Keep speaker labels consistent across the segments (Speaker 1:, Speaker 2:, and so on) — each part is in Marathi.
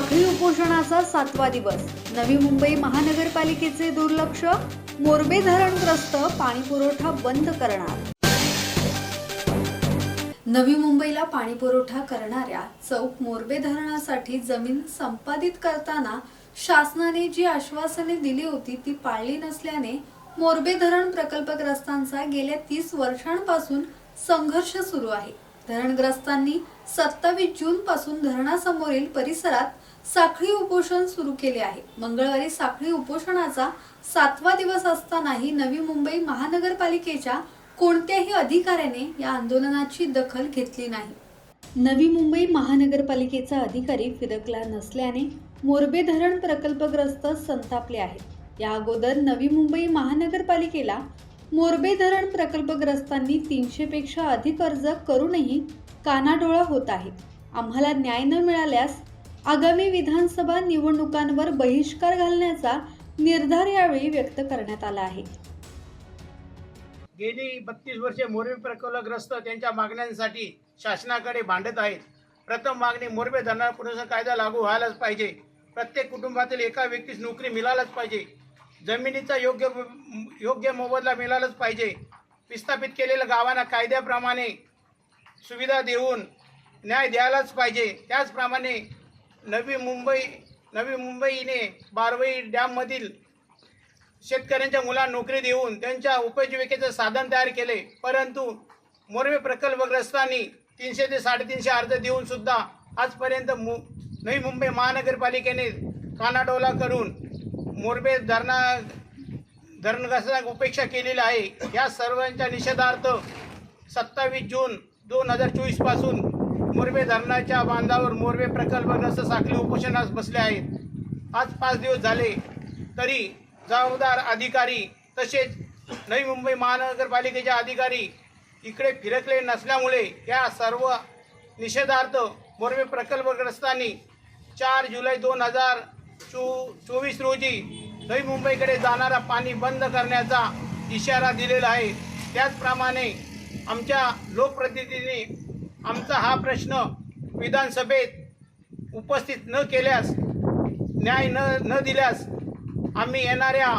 Speaker 1: साखळी उपोषणाचा सातवा दिवस. नवी मुंबई महानगरपालिकेचे दुर्लक्ष मोरबे धरणग्रस्त पाणी पुरवठा बंद करणार. नवी मुंबईला पाणी पुरवठा करणाऱ्या चौक मोरबे धरणासाठी जमीन संपादित करताना शासनाने जी आश्वासने दिली होती ती पाळली नसल्याने मोरबे धरण प्रकल्पग्रस्तांचा गेल्या तीस वर्षांपासून संघर्ष सुरू आहे. धरणग्रस्तांनी सत्तावीस जून पासून धरणासमोरील परिसरात साखळी उपोषण सुरू केले आहे. मंगळवारी साखळी उपोषणाचा सातवा दिवस असतानाही नवी मुंबई महानगरपालिकेच्या कोणत्याही अधिकाऱ्याने या आंदोलनाची दखल घेतली नाही. नवी मुंबई महानगरपालिकेचा अधिकारी फिरकला नसल्याने मोरबे धरण प्रकल्पग्रस्त संतापले आहेत या अगोदर नवी मुंबई महानगरपालिकेला मोरबे धरण प्रकल्पग्रस्तांनी तीनशेपेक्षा अधिक अर्ज करूनही कानाडोळा होत आहे. आम्हाला न्याय न मिळाल्यास आगामी विधानसभा निवडणुकांवर बहिष्कार घालण्याचा निर्धार यावेळी व्यक्त करण्यात आला आहे.
Speaker 2: गेली बत्तीस वर्षे मोरबी प्रकल्पग्रस्त त्यांच्या मागण्यांसाठी शासनाकडे भांडत आहेत. प्रथम मागणी मोरबे धरणार पुरवठा कायदा लागू व्हायलाच पाहिजे. प्रत्येक कुटुंबातील एका व्यक्तीस नोकरी मिळालाच पाहिजे. जमिनीचा योग्य योग्य मोबदला मिळालाच पाहिजे. विस्थापित केलेल्या गावांना कायद्याप्रमाणे सुविधा देऊन न्याय द्यायलाच पाहिजे. त्याचप्रमाणे नवी मुंबई नवी मुंबईने बारवई डॅममधील शेतकऱ्यांच्या मुलांना नोकरी देऊन त्यांच्या उपजीविकेचं साधन तयार केले. परंतु मोरबे प्रकल्पग्रस्तांनी तीनशे ते साडेतीनशे अर्ज देऊन सुद्धा आजपर्यंत मु नवी मुंबई महानगरपालिकेने कानाडोला करून मोरबे धरणा धरणग्रस्तांना उपेक्षा केलेली आहे. या सर्वांच्या निषेधार्थ सत्तावीस जून दोन हजार चोवीसपासून मोरबे धरणाच्या बांधावर मोरबे प्रकल्पग्रस्त साखळी उपोषणास बसले आहेत. आज पाच दिवस झाले तरी जबाबदार अधिकारी तसेच नवी मुंबई महानगरपालिकेचे अधिकारी इकडे फिरकले नसल्यामुळे या सर्व निषेधार्थ मोरबे प्रकल्पग्रस्तांनी चार जुलै दोन हजार चो चोवीस रोजी नवी मुंबईकडे जाणारा पाणी बंद करण्याचा इशारा दिलेला आहे. त्याचप्रमाणे आमच्या लोकप्रतिनिधींनी आमचा हा प्रश्न विधानसभेत उपस्थित न केल्यास न्याय न न दिल्यास आम्ही येणाऱ्या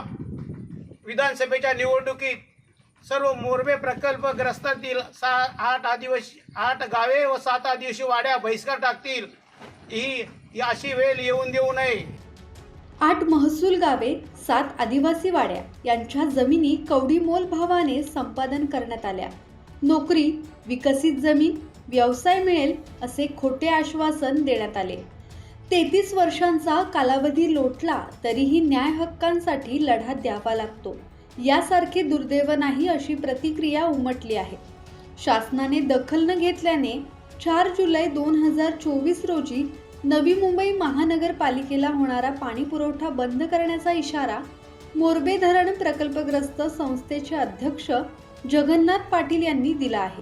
Speaker 2: विधानसभेच्या निवडणुकीत सर्व मोरबे प्रकल्पग्रस्तातील सा आठ आदिवासी आठ गावे व सात आदिवासी वाड्या बहिष्कार टाकतील. ही ही अशी वेळ येऊन देऊ नये.
Speaker 1: आठ महसूल गावे सात आदिवासी वाड्या यांच्या जमिनी कवडीमोल भावाने संपादन करण्यात आल्या. नोकरी विकसित जमीन व्यवसाय मिळेल असे खोटे आश्वासन देण्यात आले. तेहतीस वर्षांचा कालावधी लोटला तरीही न्याय हक्कांसाठी लढा द्यावा लागतो. यासारखे दुर्दैव नाही अशी प्रतिक्रिया उमटली आहे. शासनाने दखल न घेतल्याने चार जुलै दोन हजार चोवीस रोजी नवी मुंबई महानगरपालिकेला होणारा पाणी पुरवठा बंद करण्याचा इशारा मोरबे धरण प्रकल्पग्रस्त संस्थेचे अध्यक्ष जगन्नाथ पाटील यांनी दिला आहे.